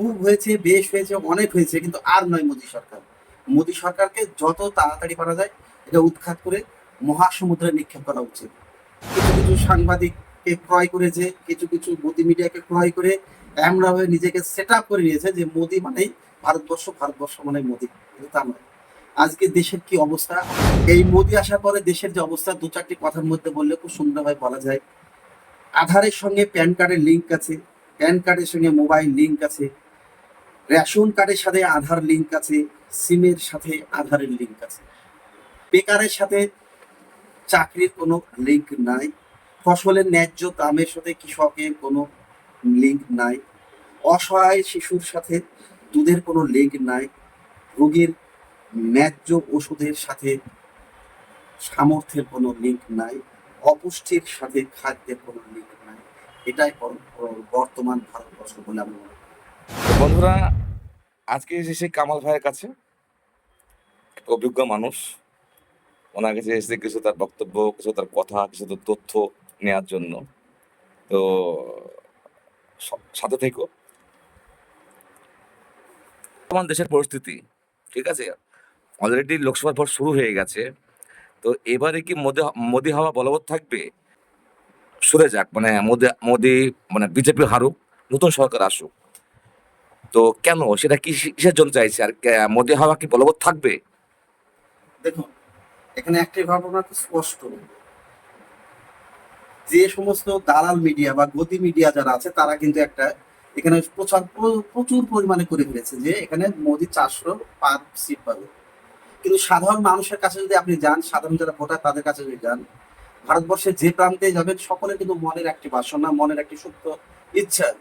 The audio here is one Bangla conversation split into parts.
খুব হয়েছে, বেশ হয়েছে, অনেক হয়েছে, কিন্তু আর নয় মোদী সরকার। মোদী সরকারকে যত তাড়াতাড়ি পারা যায়, এটা উৎখাত করে মহাসমুদ্রে নিক্ষেপ করা উচিত। কিছু কিছু সাংবাদিককে ক্রয় করেছে, কিছু কিছু মোদী মিডিয়াকে ক্রয় করে এমনভাবে নিজেকে সেট আপ করে নিয়েছে যে মোদী মানেই ভারতবর্ষ ভারতবর্ষ মানে মোদী। তা নয়। আজকে দেশের কি অবস্থা? এই মোদী আসার পরে দেশের যে অবস্থা, দু চারটি কথার মধ্যে বললে খুব সুন্দরভাবে বলা যায়। আধারের সঙ্গে প্যান কার্ডের লিঙ্ক আছে, প্যান কার্ডের সঙ্গে মোবাইল লিঙ্ক আছে। রেশন কার্ডের সাথে আধার লিঙ্ক আছে সিমের সাথে আধারের লিঙ্ক আছে। বেকারের সাথে চাকরির কোনো লিঙ্ক নাই। ফসলের ন্যায্য দামের সাথে কৃষকের কোনো লিঙ্ক নাই। অসহায় শিশুর সাথে দুধের কোনো লিঙ্ক নাই। রোগীর ন্যায্য ওষুধের সাথে সামর্থ্যের কোনো লিঙ্ক নাই। অপুষ্টির সাথে খাদ্যের কোনো লিঙ্ক নাই। এটাই বর- বর্তমান ভারতবর্ষ বলে আমি মনে করি। বন্ধুরা, আজকে এসেছি কামাল ভাইয়ের কাছে অভিজ্ঞ মানুষ। ওনার কাছে এসে কিছু তার বক্তব্য, কিছু তার কথা, কিছু তার তথ্য নেওয়ার জন্য। তো সাথে থেকো। বর্তমান দেশের পরিস্থিতি, ঠিক আছে? অলরেডি লোকসভা ভোট শুরু হয়ে গেছে। তো এবারে কি মোদি মোদি হাওয়া বলবৎ থাকবে? সরে যাক মানে মোদি মোদি মানে বিজেপি হারুক, নতুন সরকার আসুক। তো কেন? সেটা কি কিসের জন্য চাইছে? আর মোদি হাওয়া কি বলবৎ থাকবে? দেখুন, এখানে একটি ঘটনা স্পষ্ট। যে সমস্ত দালাল মিডিয়া বা গতি মিডিয়া যারা আছে, তারা কিন্তু একটা এখানে প্রচার প্র- প্রচুর পরিমাণে করে ফেলেছে যে এখানে মোদি চারশো পার সিট পাবে। কিন্তু সাধারণ মানুষের কাছে যদি আপনি যান, সাধারণ যারা ভোটার, তাদের কাছে যদি যান, ভারতবর্ষের যে প্রান্তে যাবেন সকলে কিন্তু মনের একটি বাসনা, মনের একটি সুপ্ত ইচ্ছা।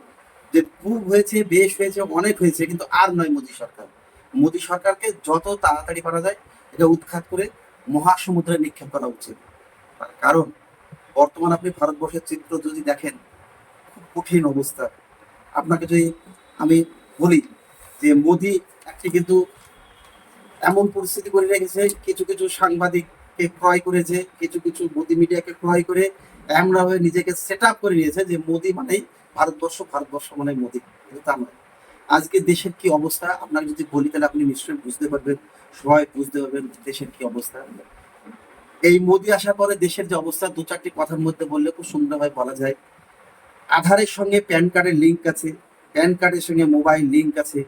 যে খুব হয়েছে, বেশ হয়েছে, অনেক হয়েছে, কিন্তু আর নয় মোদী সরকার। মোদী সরকারকে যত তাড়াতাড়ি পারা যায়, এটা উৎখাত করে মহাসমুদ্রে নিক্ষেপ করা উচিত। কারণ, বর্তমান আপনি ভারতবর্ষের চিত্র যদি দেখেন, খুব কঠিন অবস্থা। আপনাকে যদি আমি বলি যে মোদী একটি কিন্তু এমন পরিস্থিতি করে রেখেছে, কিছু কিছু সাংবাদিককে ক্রয় করেছে, কিছু কিছু মোদি মিডিয়াকে ক্রয় করে, এমনভাবে নিজেকে সেট আপ করে নিয়েছে যে মোদী মানেই ভারতবর্ষ ভারতবর্ষ মানে মোদি। কিন্তু তা নয়। আজকে দেশের কি অবস্থা আপনাকে যদি বলি, তাহলে আপনি নিশ্চয়ই বুঝতে পারবেন, সবাই বুঝতে পারবেন দেশের কি অবস্থা। এই মোদি আসার পরে দেশের যে অবস্থা, দু চারটি কথার মধ্যে বললে খুব সুন্দরভাবে বলা যায়। আধারের সঙ্গে প্যান কার্ডের লিঙ্ক আছে, প্যান কার্ডের সঙ্গে মোবাইল লিঙ্ক আছে,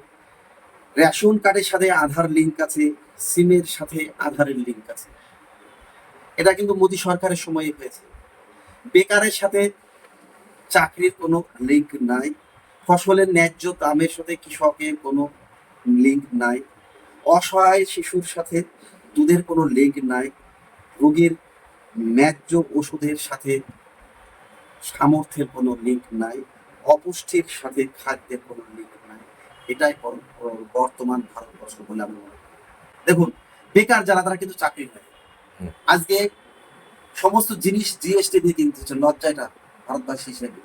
রেশন কার্ডের সাথে আধার লিঙ্ক আছে, সিমের সাথে আধারের লিঙ্ক আছে। এটা কিন্তু মোদি সরকারের সময়ে হয়েছে। বেকারের সাথে চাকরির কোনো লিঙ্ক নাই। ফসলের ন্যায্য দামের সাথে কৃষকের কোনো লিঙ্ক নাই। অসহায় শিশুর সাথে দুধের কোনো লিঙ্ক নাই। রোগীর ন্যায্য ওষুধের সাথে সামর্থ্যের কোনো লিঙ্ক নাই। অপুষ্টির সাথে খাদ্যের কোনো লিঙ্ক নাই। এটাই বর- বর্তমান ভারতবর্ষ বলে আমি মনে করি। দেখুন বেকার যারা তারা কিন্তু চাকরি নেই হুম। আজকে সমস্ত জিনিস জিএসটি দিয়ে কিনতে হচ্ছে লজ্জাটা ভারতবাসী হিসেবে।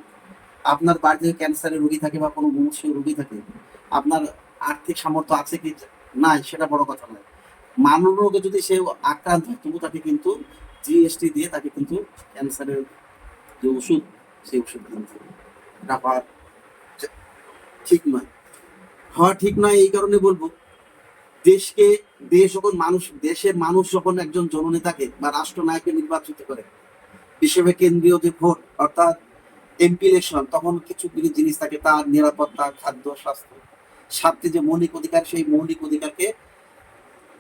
আপনার বাড়িতে ক্যান্সারের রোগী থাকে বা কোনো মুমূর্ষ রোগী থাকে, আপনার আর্থিক সামর্থ্য আছে কি নাই সেটা বড় কথা নয়। মানব রোগে যদি সে আক্রান্ত হয়, তবু তাকে কিন্তু জিএসটি দিয়ে তাকে কিন্তু ক্যান্সারের যে ওষুধ, সেই ওষুধ কিনতে এটা ঠিক নয়। হওয়া ঠিক নয় এই কারণে বলব, দেশকে, দেশ যখন মানুষ, দেশের মানুষ যখন একজন জননেতাকে বা রাষ্ট্রনায়ককে নির্বাচিত করে হিসেবে কেন্দ্রীয় যে ভোট, অর্থাৎ এমপি তখন কিছু কিছু জিনিস থাকে, তার নিরাপত্তা, খাদ্য, স্বাস্থ্য। সাথে যে মৌলিক অধিকার, সেই মৌলিক অধিকারকে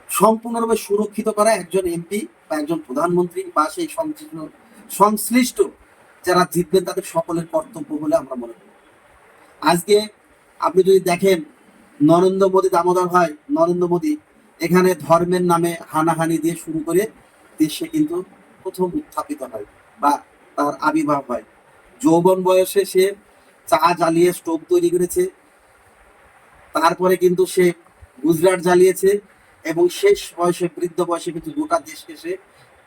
সম্পূর্ণরূপে সুরক্ষিত করা একজন এমপি বা একজন প্রধানমন্ত্রী বা সেই সংশ্লিষ্ট সংশ্লিষ্ট যারা জিতবেন তাদের সকলের কর্তব্য বলে আমরা মনে করি। আজকে আপনি যদি দেখেন নরেন্দ্র মোদী দামোদর ভাই, নরেন্দ্র মোদী এখানে ধর্মের নামে হানাহানি দিয়ে শুরু করে দেশে কিন্তু প্রথম উত্থাপিত হয়। বা তার আবির্ভাব হয়। যৌবন বয়সে সে চা জ্বালিয়ে স্টোভ তৈরি করেছে। তারপরে কিন্তু সে গুজরাট জ্বালিয়েছে এবং শেষ বয়সে, বৃদ্ধ বয়সে কিন্তু গোটা দেশকে সে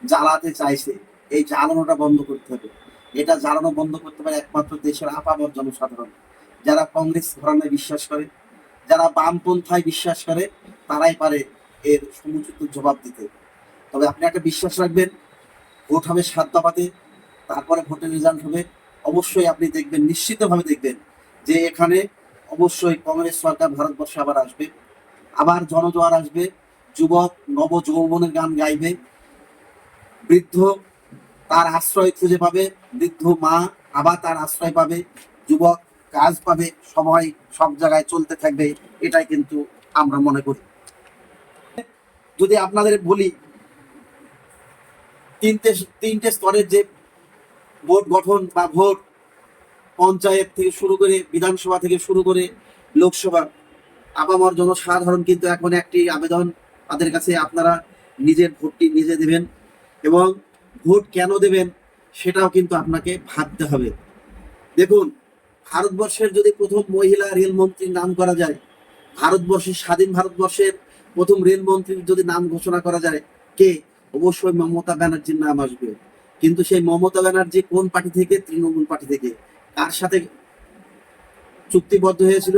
জ্বালাতে চাইছে। এই জ্বালানোটা বন্ধ করতে হবে। এটা জ্বালানো বন্ধ করতে পারে একমাত্র দেশের আপামর জনসাধারণ। যারা কংগ্রেস ধরনের বিশ্বাস করে, যারা বামপন্থায় বিশ্বাস করে, তারাই পারে এর সমুচিত জবাব দিতে। তবে আপনি একটা বিশ্বাস রাখবেন ভোট হবে সাত দফাতে, তারপরে ভোটের রেজাল্ট হবে। অবশ্যই আপনি দেখবেন, নিশ্চিতভাবে দেখবেন যে এখানে অবশ্যই কংগ্রেস সরকার ভারতবর্ষে আবার আসবে। আবার জনজোয়ার আসবে, যুবক নব যৌবনের গান গাইবে। বৃদ্ধ তার আশ্রয় খুঁজে পাবে, বৃদ্ধ মা আবার তার আশ্রয় পাবে, যুবক কাজ পাবে, সবাই সব জায়গায় চলতে থাকবে, এটাই কিন্তু আমরা মনে করি। যদি আপনাদের বলি তিনটে তিনটে স্তরের যে ভোট গঠন বা ভোট, পঞ্চায়েত থেকে শুরু করে বিধানসভা থেকে শুরু করে লোকসভা, আপামর জনসাধারণ কিন্তু এখন একটি আবেদন তাদের কাছে আপনারা নিজের ভোটটি নিজে দেবেন এবং ভোট কেন দেবেন সেটাও কিন্তু আপনাকে ভাবতে হবে। দেখুন, ভারতবর্ষের যদি প্রথম মহিলা রেলমন্ত্রীর নাম করা যায়, ভারতবর্ষের স্বাধীন ভারতবর্ষের প্রথম রেলমন্ত্রীর যদি নাম ঘোষণা করা যায়, কে? অবশ্যই মমতা ব্যানার্জির নাম আসবে। কিন্তু সেই মমতা ব্যানার্জি কোন পার্টি থেকে? তৃণমূল পার্টি থেকে। কার সাথে চুক্তিবদ্ধ হয়েছিল?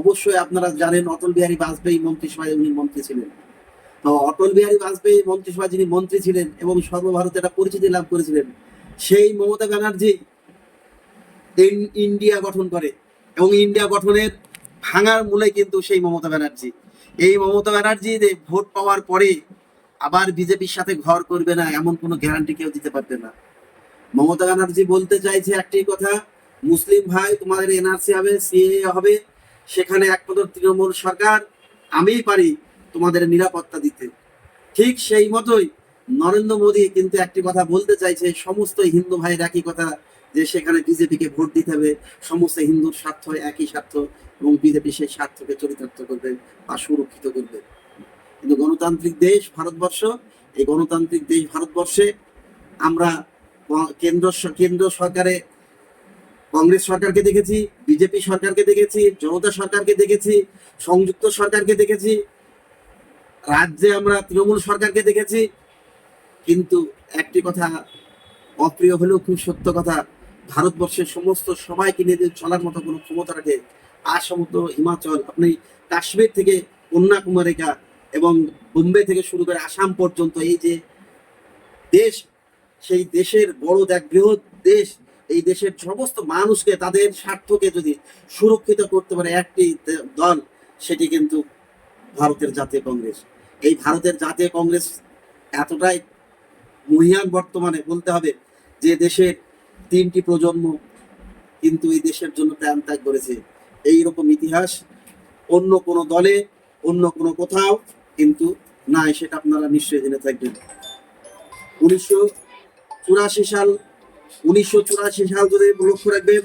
অবশ্যই আপনারা জানেন, অটল বিহারী বাজপেয়ী মন্ত্রিসভায় উনি মন্ত্রী ছিলেন। তো অটল বিহারী বাজপেয়ী মন্ত্রিসভায় যিনি মন্ত্রী ছিলেন এবং সর্বভারতে একটা পরিচিতি লাভ করেছিলেন, সেই মমতা ব্যানার্জি ইন্ডিয়া গঠন করে এবং ইন্ডিয়া গঠনের ভাঙার মূলে কিন্তু সেই মমতা ব্যানার্জি। এই মমতা ব্যানার্জি ভোট পাওয়ার পরে আবার বিজেপির সাথে ঘর করবে না, এমন কোনো গ্যারান্টি কেউ দিতে পারবে না। মমতা ব্যানার্জি বলতে চাইছে একটি কথা, মুসলিম ভাই, তোমাদের এনআরসি হবে সিএ হবে, সেখানে একমাত্র তৃণমূল সরকার, আমিই পারি তোমাদের নিরাপত্তা দিতে। ঠিক সেই মতোই নরেন্দ্র মোদী কিন্তু একটি কথা বলতে চাইছে, সমস্ত হিন্দু ভাইয়ের একই কথা, যে সেখানে বিজেপিকে ভোট দিতে হবে, সমস্ত হিন্দুর স্বার্থ একই স্বার্থ এবং বিজেপি সেই স্বার্থকে চরিতার্থ করবে বা সুরক্ষিত করবে। কিন্তু গণতান্ত্রিক দেশ ভারতবর্ষ, এই গণতান্ত্রিক দেশ ভারতবর্ষে আমরা কেন্দ্র কেন্দ্র সরকারে, কংগ্রেস সরকারকে দেখেছি, বিজেপি সরকারকে দেখেছি, জনতা সরকারকে দেখেছি, সংযুক্ত সরকারকে দেখেছি, রাজ্যে আমরা তৃণমূল সরকারকে দেখেছি, কিন্তু একটি কথা অপ্রিয় হলেও খুব সত্য কথা, ভারতবর্ষের সমস্ত সবাইকে নিয়ে চলার মতো কোনো ক্ষমতা রাখে আসামত হিমাচল, আপনি কাশ্মীর থেকে কন্যাকুমারিকা এবং বোম্বে থেকে শুরু করে আসাম পর্যন্ত এই যে দেশ, সেই দেশের বড় এক বৃহৎ দেশ, এই দেশের সমস্ত মানুষকে তাদের স্বার্থকে যদি সুরক্ষিত করতে পারে একটি দল, সেটি কিন্তু ভারতের জাতীয় কংগ্রেস। এই ভারতের জাতীয় কংগ্রেস এতটাই মহিয়ান বর্তমানে বলতে হবে যে দেশের তিনটি প্রজন্ম কিন্তু এই দেশের জন্য প্রাণ ত্যাগ করেছে। এই রকম ইতিহাস, অন্য কোনো দলে, অন্য কোনো কোথাও কিন্তু নাই সেটা আপনারা নিশ্চয়ই জেনে থাকবেন। উনিশশো চুরাশি সাল, উনিশশো চুরাশি সাল যদি লক্ষ্য রাখবেন,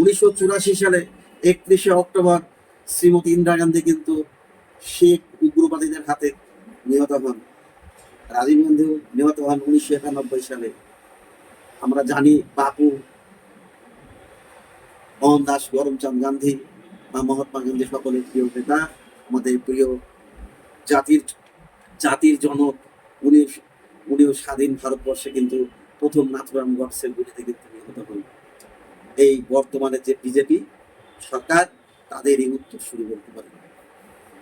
উনিশশো চুরাশি সালে একত্রিশে অক্টোবর শ্রীমতী ইন্দিরা গান্ধী কিন্তু শেখ উগ্রবাদীদের হাতে নিহত হন। রাজীব গান্ধীও নিহত হন উনিশশো একানব্বই সালে। আমরা জানি বাপু মোহনদাস করমচাঁদ গান্ধী বা মহাত্মা গান্ধী সকলের প্রিয় নেতা, আমাদের প্রিয় জাতির জাতির জনক উনি উনিও স্বাধীন ভারতবর্ষে কিন্তু প্রথম নাথুরাম গডসের গুলিতে কিন্তু নিহত হন। এই বর্তমানে যে বিজেপি সরকার তাদের এই উত্তর শুরু করতে পারে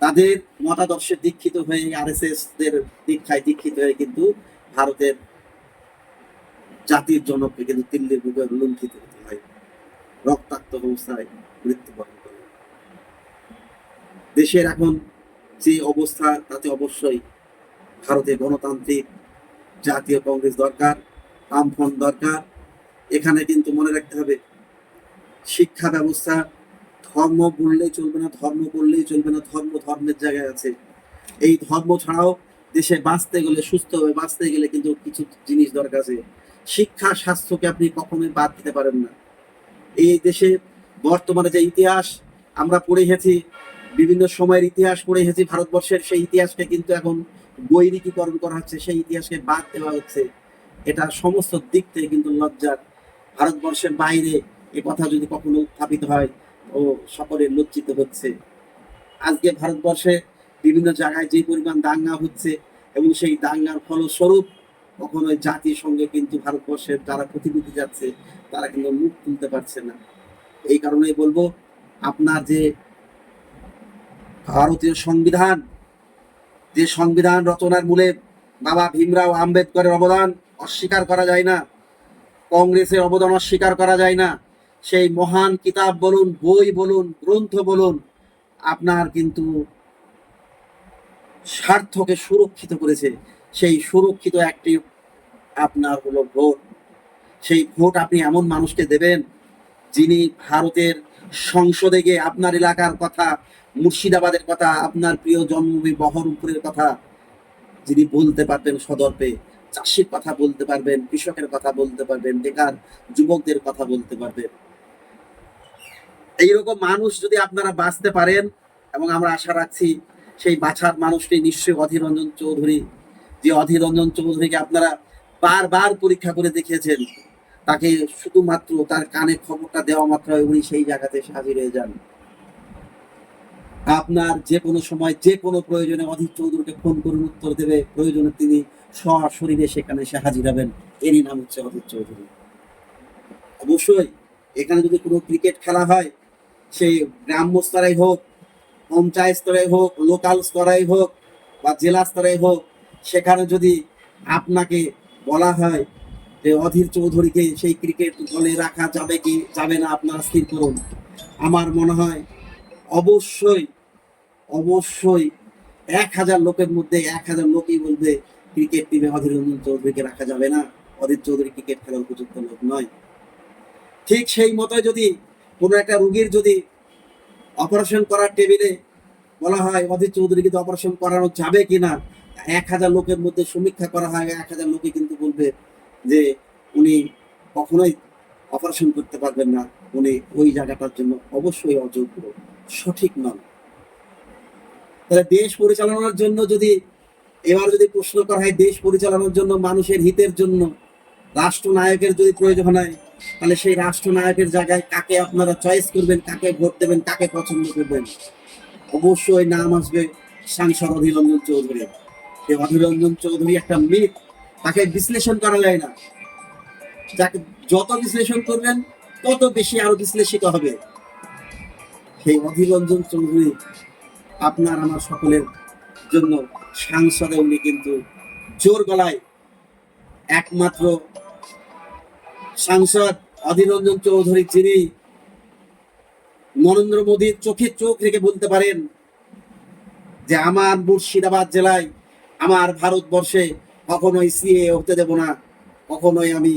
তাদের মতাদর্শে দীক্ষিত হয়ে আর এস এস দের দীক্ষায় দীক্ষিত হয়ে কিন্তু ভারতের জাতির জনককে কিন্তু দিল্লির বুকে লুণ্ঠিত হতে হয়। রক্তাক্ত অবস্থায় মৃত্যুবরণ করে। দেশের এখন যে অবস্থা, তাতে অবশ্যই ভারতে গণতান্ত্রিক জাতীয় কংগ্রেস দরকার বামফ্রন্ট দরকার। এখানে কিন্তু মনে রাখতে হবে, শিক্ষা ব্যবস্থা ধর্ম বললেই চলবে না, ধর্ম করলেই চলবে না, ধর্ম ধর্মের জায়গায় আছে। এই ধর্ম ছাড়াও দেশে বাঁচতে গেলে সুস্থ সুস্থভাবে বাঁচতে গেলে কিন্তু কিছু জিনিস দরকার আছে। শিক্ষা, স্বাস্থ্যকে আপনি কখনোই বাদ দিতে পারেন না। এই দেশে বর্তমানে যে ইতিহাস, আমরা পড়ে এসেছি বিভিন্ন সময়ের ইতিহাস পড়ে এসেছি, ভারতবর্ষের সেই ইতিহাসকে কিন্তু এখন বৈরিকীকরণ করা হচ্ছে, সেই ইতিহাসকে বাদ দেওয়া হচ্ছে। এটা সমস্ত দিক থেকে কিন্তু লজ্জার। ভারতবর্ষের বাইরে এ কথা যদি কখনো উত্থাপিত হয়, ও সকলে লজ্জিত হচ্ছে। আজকে ভারতবর্ষে বিভিন্ন জায়গায় যে পরিমাণ দাঙ্গা হচ্ছে এবং সেই দাঙ্গার ফলস্বরূপ জাতির সঙ্গে কিন্তু ভারতবর্ষের যারা প্রতিনিধি যাচ্ছে তারা কিন্তু মুখ তুলতে পারছে না। এই কারণেই বলব, আপনার যে ভারতীয় সংবিধান, যে সংবিধান রচনার মূলে বাবা ভীমরাও আম্বেদকরের অবদান অস্বীকার করা যায় না, কংগ্রেসের অবদান অস্বীকার করা যায় না। সেই মহান কিতাব বলুন, বই বলুন, গ্রন্থ বলুন, আপনার কিন্তু স্বার্থকে সুরক্ষিত করেছে। সেই সুরক্ষিত একটি আপনার হলো ভোট। সেই ভোট আপনি এমন মানুষকে দেবেন যিনি ভারতের সংসদে গিয়ে আপনার এলাকার কথা মুর্শিদাবাদের কথা, আপনার প্রিয় জন্মভূমি বহরমপুরের কথা যিনি বলতে পারবেন সদর্পে, চাষির কথা বলতে পারবেন, কৃষকের কথা বলতে পারবেন, বেকার যুবকদের কথা বলতে পারবেন। এইরকম মানুষ যদি আপনারা বাঁচতে পারেন, এবং আমরা আশা রাখছি সেই বাছার মানুষটি নিশ্চয়ই অধীর রঞ্জন চৌধুরী, যে অধীর রঞ্জন চৌধুরীকে আপনারা বারবার পরীক্ষা করে দেখিয়েছেন, তাকে শুধুমাত্র তার কানে খবরটা দেওয়া মাত্র উনি সেই জায়গাতে হাজির হয়ে যান। আপনার যে কোনো সময় যে কোনো প্রয়োজনে অধীর চৌধুরীকে ফোন করুন, উত্তর দেবে। প্রয়োজনে তিনি সশরীরে সেখানে এসে হাজির হবেন। এরই নাম হচ্ছে অধীর চৌধুরী। অবশ্যই এখানে যদি কোনো ক্রিকেট খেলা হয়, সেই গ্রাম্য স্তরে হোক, পঞ্চায়েত স্তরে হোক, লোকাল স্তরে হোক বা জেলা স্তরে হোক, সেখানে যদি আপনাকে বলা হয় যে অধীর চৌধুরীকে সেই ক্রিকেট দলে রাখা যাবে কি, যাবে না, আপনারা স্থির করুন। আমার মনে হয় অবশ্যই অবশ্যই এক হাজার লোকের মধ্যে এক হাজার লোকই বলবে ক্রিকেট টিমে অধীর রঞ্জন চৌধুরীকে রাখা যাবে না। অধীর চৌধুরী ক্রিকেট খেলার উপযুক্ত লোক নয়। ঠিক সেই মতো যদি কোনো একটা রুগীর যদি অপারেশন করার টেবিলে বলা হয় অধীর চৌধুরী কিন্তু অপারেশন করানো যাবে কিনা এক হাজার লোকের মধ্যে সমীক্ষা করা হয়, এক হাজার লোকে কিন্তু বলবে যে উনি কখনোই অপারেশন করতে পারবেন না। উনি ওই জায়গাটার জন্য অবশ্যই অযোগ্য। সঠিক নন তাহলে দেশ পরিচালনার জন্য যদি এবার যদি প্রশ্ন করা হয় দেশ পরিচালনার জন্য মানুষের হিতের জন্য, রাষ্ট্রনায়কের যদি প্রয়োজন হয়, তাহলে সেই রাষ্ট্রনায়কের জায়গায় কাকে আপনারা চয়েস করবেন, কাকে ভোট দেবেন, কাকে পছন্দ করবেন? অবশ্যই নাম আসবে সাংসদ অধীর রঞ্জন চৌধুরী সেই অধীর রঞ্জন চৌধুরী একটা মিথ তাকে বিশ্লেষণ করা যায় না। যাকে যত বিশ্লেষণ করবেন, তত বেশি আরও বিশ্লেষিত হবে। সেই অধীর রঞ্জন চৌধুরী আপনার আমার সকলের জন্য সাংসদে উনি কিন্তু জোর গলায় একমাত্র সাংসদ অধীর রঞ্জন চৌধুরী, যিনি নরেন্দ্র মোদীর চোখে চোখ রেখে বলতে পারেন যে আমার মুর্শিদাবাদ জেলায়, আমার ভারতবর্ষে কখনোই সিএ হতে দেব না, কখনোই আমি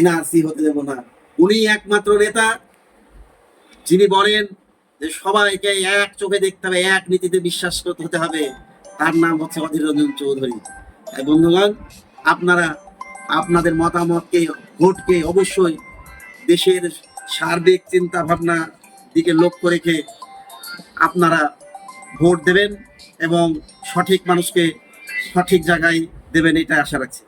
এনআরসি হতে দেব না। উনি একমাত্র নেতা, যিনি বলেন যে সবাইকে এক চোখে দেখতে হবে, এক নীতিতে বিশ্বাস করতে হতে হবে। তার নাম হচ্ছে অধীর রঞ্জন চৌধুরী। তাই বন্ধুগণ, আপনারা, আপনাদের মতামতকে, ভোটকে অবশ্যই দেশের সার্বিক চিন্তা ভাবনা দিকে লক্ষ্য রেখে আপনারা ভোট দেবেন এবং সঠিক মানুষকে সঠিক জায়গায় দেবেন এটা আশা রাখছি।